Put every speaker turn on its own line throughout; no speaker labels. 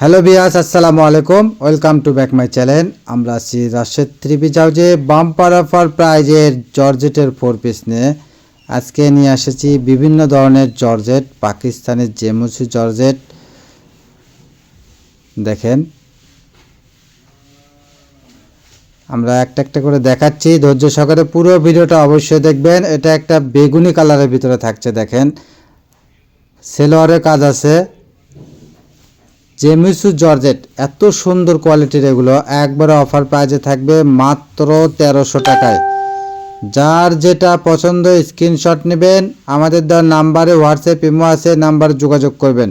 Hello বিয়াস আসসালামু আলাইকুম welcome to back my channel আমরা আছি রাশেদ ত্রিপি যাওজে বাম্পার অফার প্রাইজের জর্জেটের ফোর পিস নিয়ে। আজকে নিয়ে এসেছি বিভিন্ন ধরনের জর্জেট পাকিস্তানের জেমুসি জর্জেট। দেখেন। আমরা একটা একটা করে দেখাচ্ছি। ধৈর্য সহকারে পুরো ভিডিওটা অবশ্যই দেখবেন। এটা একটা বেগুনি কালারের ভিতরে থাকছে, দেখেন। সেলোয়ারের কাজ আছে। জেমিসু জর্জেট, এত সুন্দর কোয়ালিটির এগুলো একবারে অফার প্রাইজে থাকবে মাত্র তেরোশো টাকায়। যার যেটা পছন্দ, স্ক্রিনশট নেবেন, আমাদের দেওয়ার নাম্বারে হোয়াটসঅ্যাপ ইমো আছে, নাম্বার যোগাযোগ করবেন।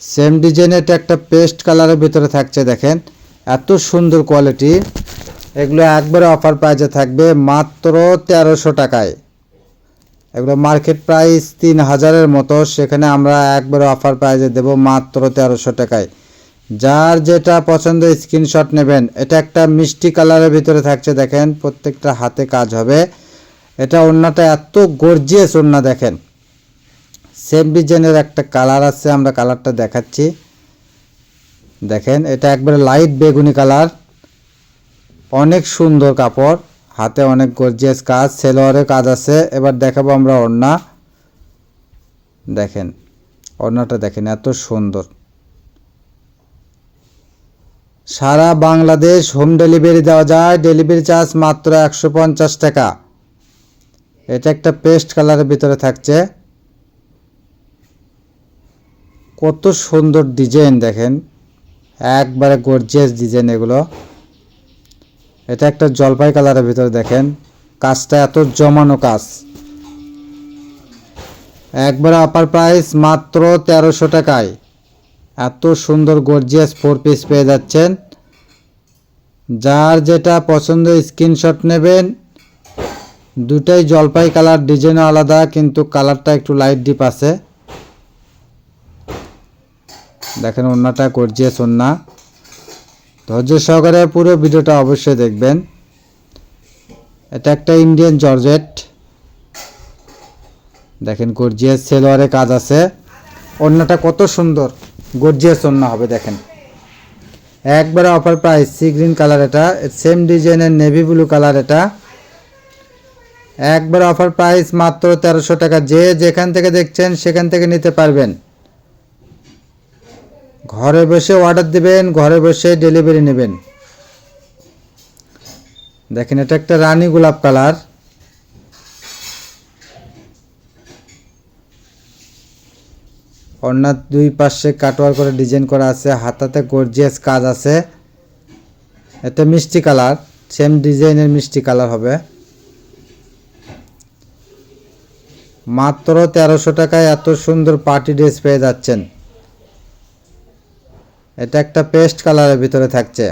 সেম ডিজাইনের একটা পেস্ট কালারের ভিতরে থাকছে, দেখেন। এত সুন্দর কোয়ালিটি, এগুলো একবারে অফার প্রাইজে থাকবে মাত্র তেরোশো টাকায়। এগুলো মার্কেট প্রাইস তিন হাজারের মতো, সেখানে আমরা একবারে অফার প্রাইজে দেব মাত্র তেরোশো টাকায়। যার যেটা পছন্দ স্ক্রিনশট নেবেন, এটা একটা মিষ্টি কালারের ভিতরে থাকছে, দেখেন প্রত্যেকটা হাতে কাজ হবে। এটা ওড়নাটা এত গর্জিয়াস ওড়না, দেখেন। সেম ডিজাইনের একটা কালার আছে, আমরা কালারটা দেখাচ্ছি। দেখেন, এটা একবারে লাইট বেগুনি কালার অনেক সুন্দর কাপড়। হাতে অনেক গর্জিয়াস কাজ সেলোয়ারের কাজ আছে। এবার দেখাবো আমরা ওড়না। দেখেন, ওড়নাটা দেখেন, এত সুন্দর। সারা বাংলাদেশ হোম ডেলিভারি দেওয়া যায়। ডেলিভারি চার্জ মাত্র একশো পঞ্চাশ টাকা। এটা একটা পেস্ট কালারের ভিতরে থাকছে। কত সুন্দর ডিজাইন দেখেন। একবারে গর্জিয়াস ডিজাইন এগুলো। এটা একটা জলপাই কালারের ভিতরে দেখেন। কাজটা এত জমানো কাজ। একবার আপার প্রাইস মাত্র তেরোশো টাকায়। এত সুন্দর গর্জিয়াস ফোর পিস পেয়ে যাচ্ছেন। যার যেটা পছন্দ স্ক্রিনশট নেবেন। দুটাই জলপাই কালার ডিজাইনও আলাদা, কিন্তু কালারটা একটু লাইট ডিপ আছে। দেখেন ওন্নাটা গর্জিয়াস ওন্না ধৈর্য সহকারে পুরো ভিডিওটা অবশ্যই দেখবেন। এটা একটা ইন্ডিয়ান জর্জেট দেখেন গর্জিয়াস সেলোয়ারে কাজ আছে। ওড়নাটা কত সুন্দর গর্জিয়াস ওড়না হবে, দেখেন। একবারে offer price sea green colour এটা সেম ডিজাইনের নেভি ব্লু কালার এটা। একবার অফার প্রাইস মাত্র তেরোশো টাকা, যে যেখান থেকে দেখছেন সেখান থেকে নিতে পারবেন। ঘরে বসে অর্ডার দিবেন, ঘরে বসে ডেলিভারি নেবেন। দেখেন, এটা একটা রানী গোলাপ কালার। অন্যার দুই পাশে কাটোয়ার করে ডিজাইন করা আছে, হাতাতে গর্জিয়াস কাজ আছে। এটা মিষ্টি কালার সেম ডিজাইনের মিষ্টি কালার হবে। মাত্র তেরোশো টাকায় এত সুন্দর পার্টি ড্রেস পেয়ে যাচ্ছেন। এটা একটা পেস্ট কালারের ভিতরে থাকছে।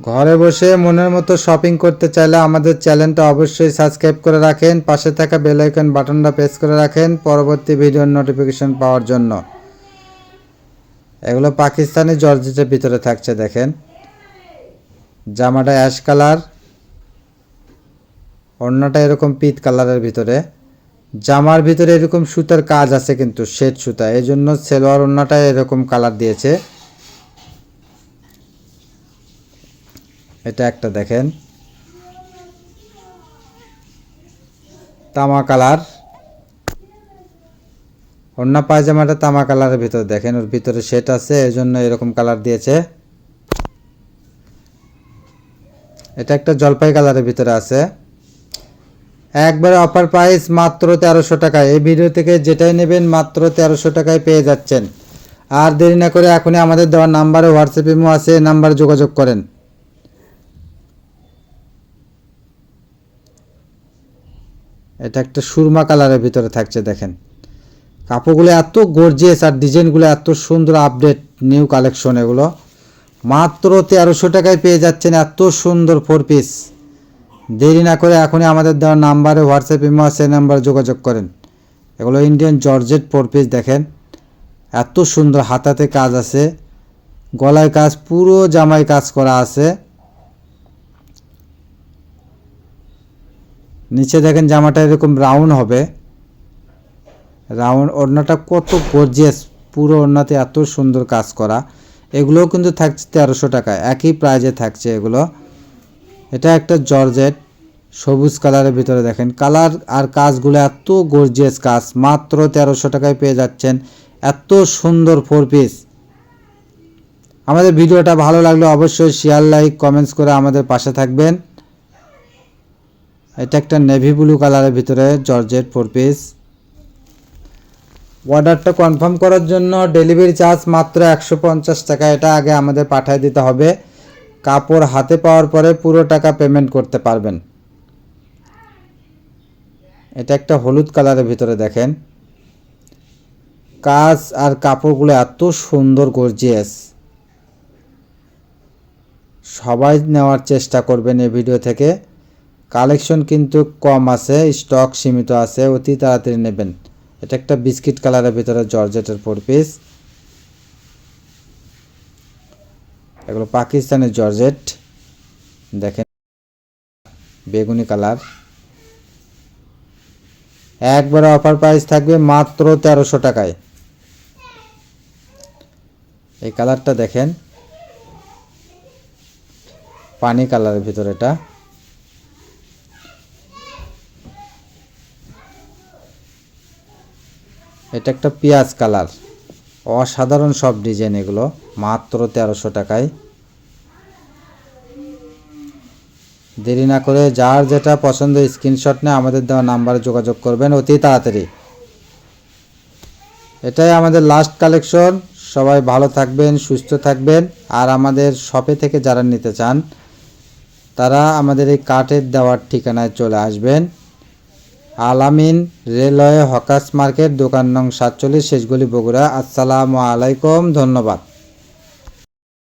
ঘরে বসে মনের মতো শপিং করতে চাইলে আমাদের চ্যানেলটা অবশ্যই সাবস্ক্রাইব করে রাখেন, পাশে থাকা বেল আইকন বাটনটা প্রেস করে রাখেন পরবর্তী ভিডিওর নোটিফিকেশন পাওয়ার জন্য। এগুলো পাকিস্তানি জর্জেটের ভিতরে থাকছে, দেখেন। জামাটা অ্যাশ কালার, অন্যটা এরকম পিত কালারের ভিতরে। জামার ভিতরে এরকম সুতার কাজ আছে কিন্তু শেড সুতা এই জন্য সেলোয়ার ওড়নাটা এরকম কালার দিয়েছে। এটা একটা দেখেন। তামা কালার। ওড়না পায়জামাটা তামা কালারের ভিতরে দেখেন, ওর ভিতরে শেড আছে এই জন্য এরকম কালার দিয়েছে। এটা একটা জলপাই কালারের ভিতরে আছে। একবারে অফার প্রাইস মাত্র তেরোশো টাকায়। এই ভিডিও থেকে যেটাই নেবেন মাত্র তেরোশো টাকায় পেয়ে যাচ্ছেন। আর দেরি না করে এখনই আমাদের দেওয়ার নাম্বারে হোয়াটসঅ্যাপ ইমো আছে নাম্বারে যোগাযোগ করেন। এটা একটা সুরমা কালারের ভিতরে থাকছে, দেখেন। কাপড়গুলো এত গর্জিয়াস আর ডিজাইনগুলো এত সুন্দর আপডেট নিউ কালেকশন এগুলো। মাত্র তেরোশো টাকায় পেয়ে যাচ্ছেন এত সুন্দর ফোর পিস দেরি না করে এখনই আমাদের দেওয়া নাম্বারে হোয়াটসঅ্যাপ ইমো সে নাম্বারে যোগাযোগ করেন। এগুলো ইন্ডিয়ান জর্জেট ফোর পিস দেখেন। এত সুন্দর হাতাতে কাজ আছে। গলায় কাজ, পুরো জামায় কাজ করা আছে। নিচে দেখেন জামাটা এরকম রাউন্ড হবে। রাউন্ড ওড়নাটা কত গর্জিয়াস পুরো ওড়নাতে এত সুন্দর কাজ করা। এগুলোও কিন্তু থাকছে তেরোশো টাকায়। একই প্রাইজে থাকছে এগুলো। এটা একটা জর্জেট, সবুজ কালারের ভিতরে দেখেন। কালার আর কাজগুলো এত গর্জিয়াস কাজ, মাত্র তেরোশো টাকায় পেয়ে যাচ্ছেন। এত সুন্দর ফোর পিস আমাদের ভিডিওটা ভালো লাগলে অবশ্যই শেয়ার লাইক কমেন্টস করে আমাদের পাশে থাকবেন। এটা একটা নেভি ব্লু কালারের ভিতরে জর্জেট ফোর পিস অর্ডারটা কনফার্ম করার জন্য ডেলিভারি চার্জ মাত্র একশো পঞ্চাশ টাকা, এটা আগে আমাদের পাঠিয়ে দিতে হবে। কাপড় হাতে পাওয়ার পরে পুরো টাকা পেমেন্ট করতে পারবেন। এটা একটা হলুদ কালারের ভিতরে দেখেন। কাজ আর কাপড়গুলো এত সুন্দর গর্জিয়াস সবাই নেওয়ার চেষ্টা করবেন এই ভিডিও থেকে। কালেকশন কিন্তু কম আছে স্টক সীমিত আছে, অতি তাড়াতাড়ি নেবেন। এটা একটা বিস্কিট কালারের ভিতরে জর্জেটের ফোর পিস এগুলো পাকিস্তানের জর্জেট। দেখেন, বেগুনি কালার। একবারে অফার প্রাইস থাকবে মাত্র তেরোশো টাকায়। এই কালারটা দেখেন। পানি কালারের ভিতরে এটা। এটা একটা পেঁয়াজ কালার। অসাধারণ সব ডিজাইন এগুলো, মাত্র তেরোশো টাকায়। দেরি না করে যার যেটা পছন্দ স্ক্রিনশট নিয়ে আমাদের দেওয়া নাম্বারে যোগাযোগ করবেন অতি তাড়াতাড়ি। এটাই আমাদের লাস্ট কালেকশন সবাই ভালো থাকবেন, সুস্থ থাকবেন। আর আমাদের শপে থেকে যারা নিতে চান, তারা আমাদের এই কাঠের দেওয়ার ঠিকানায় চলে আসবেন। আলামিন রেলওয়ে হকাস মার্কেট দোকান নং সাতচল্লিশ শেষগুলি বগুড়া। আসসালামু আলাইকুম ধন্যবাদ।